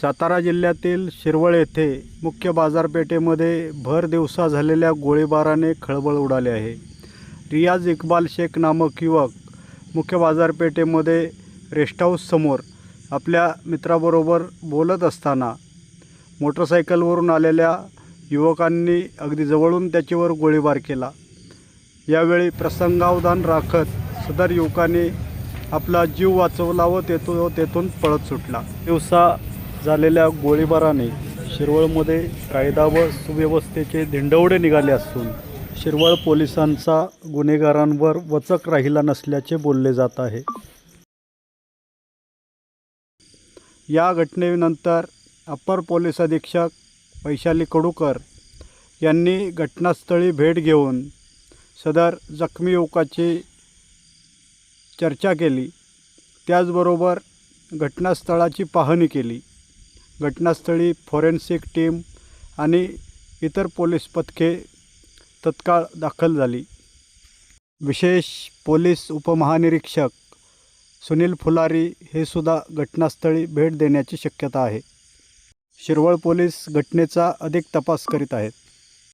सातारा जिल्ह्यातील शिरवळ येथे मुख्य बाजारपेठेमध्ये भर दिवसा झालेल्या गोळीबाराने खळबळ उडाली आहे. रियाज इक्बाल शेख नामक युवक मुख्य बाजारपेठेमध्ये रेस्ट हाऊससमोर आपल्या मित्राबरोबर बोलत असताना मोटरसायकलवरून आलेल्या युवकांनी अगदी जवळून त्याच्यावर गोळीबार केला. यावेळी प्रसंगावधान राखत सदर युवकाने आपला जीव वाचवला व तेथून तेथून पळत सुटला. दिवसा झालेल्या गोळीबाराने शिरवळमध्ये कायदा व सुव्यवस्थेचे धिंडवडे निघाले असून शिरवळ पोलिसांचा गुन्हेगारांवर वचक राहिला नसल्याचे बोलले जात आहे. या घटनेनंतर अप्पर पोलीस अधीक्षक वैशाली कडूकर यांनी घटनास्थळी भेट घेऊन सदर जखमी युवकाची चर्चा केली. त्याचबरोबर घटनास्थळाची पाहणी केली. घटनास्थळी फॉरेन्सिक टीम आणि इतर पोलीस पथके तत्काळ दाखल झाली. विशेष पोलीस उपमहानिरीक्षक सुनील फुलारी हे सुद्धा घटनास्थळी भेट देण्याची शक्यता आहे. शिरवळ पोलीस घटनेचा अधिक तपास करीत आहेत.